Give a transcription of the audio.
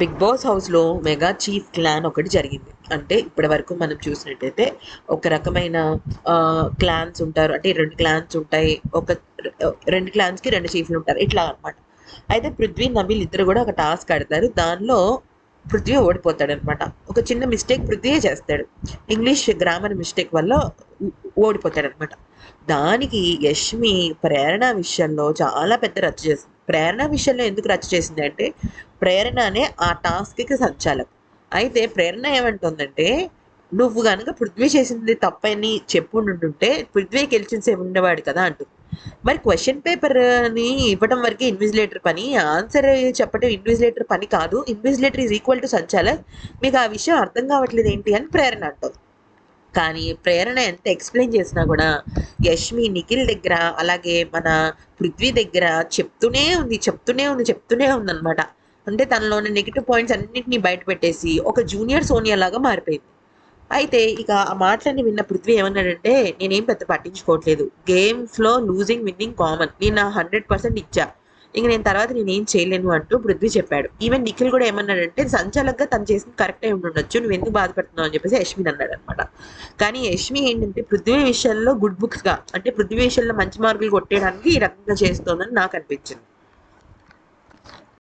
Big Boss హౌస్లో mega chief clan ఒకటి జరిగింది. అంటే ఇప్పటి వరకు మనం చూసినట్టయితే ఒక రకమైన క్లాన్స్ ఉంటారు. అంటే రెండు క్లాన్స్ ఉంటాయి. ఒక రెండు క్లాన్స్కి రెండు చీఫ్లు ఉంటారు. ఇట్లా అనమాట అయితే పృథ్వీ నవీల్ ఇద్దరు కూడా ఒక టాస్క్ ఆడతారు. దానిలో పృథ్వీ ఓడిపోతాడు అనమాట ఒక చిన్న మిస్టేక్ పృథ్వీ చేస్తాడు. ఇంగ్లీష్ గ్రామర్ మిస్టేక్ వల్ల ఓడిపోతాడు అనమాట దానికి యష్మి ప్రేరణ విషయంలో చాలా పెద్ద రద్దు చేసింది. ప్రేరణ విషయంలో ఎందుకు రచ్చ చేసింది అంటే ప్రేరణ అనే ఆ టాస్క్కి సంచాలక్. అయితే ప్రేరణ ఏమంటుందంటే నువ్వు కనుక పృథ్వీ చేసింది తప్పని చెప్పుంటుంటే పృథ్వీ గెలిచించే ఉండేవాడు కదా అంటుంది. మరి క్వశ్చన్ పేపర్ని ఇవ్వడం వరకు ఇన్విజిలేటర్ పని ఆన్సర్ చెప్పడం ఇన్విజిలేటర్ పని కాదు ఇన్విజిలేటర్ ఈజ్ ఈక్వల్ టు సంచాలక్. మీకు ఆ విషయం అర్థం కావట్లేదు ఏంటి అని ప్రేరణ అంటుంది. కానీ ప్రేరణ ఎంత ఎక్స్ప్లెయిన్ చేసినా కూడా యష్మి నిఖిల్ దగ్గర అలాగే మన పృథ్వీ దగ్గర చెప్తూనే ఉంది చెప్తూనే ఉంది చెప్తూనే ఉంది అనమాట అంటే తనలోని నెగిటివ్ పాయింట్స్ అన్నింటినీ బయట పెట్టేసి ఒక జూనియర్ సోనియా లాగా మారిపోయింది. అయితే ఇక ఆ మాటలన్నీ విన్న పృథ్వీ ఏమన్నాడంటే నేనేం పెద్ద పట్టించుకోవట్లేదు. గేమ్స్లో లూజింగ్ విన్నింగ్ కామన్ నేను నా హండ్రెడ్ పర్సెంట్ ఇచ్చా. ఇంక నేను తర్వాత నేనేం చేయలేను అంటూ పృథ్వీ చెప్పాడు. ఈవెన్ నిఖిల్ కూడా ఏమన్నాడంటే సంచాలకుగా తను చేసింది కరెక్ట్ అయి ఉండొచ్చు నువ్వు ఎందుకు బాధపడుతున్నావు? అని చెప్పేసి యష్మిన్ అన్నాడు అనమాట కానీ యష్మి ఏంటంటే పృథ్వీ విషయంలో గుడ్ బుక్స్గా అంటే పృథ్వీ విషయంలో మంచి మార్కులు కొట్టేయడానికి ఈ రకంగా చేస్తోందని నాకు అనిపించింది.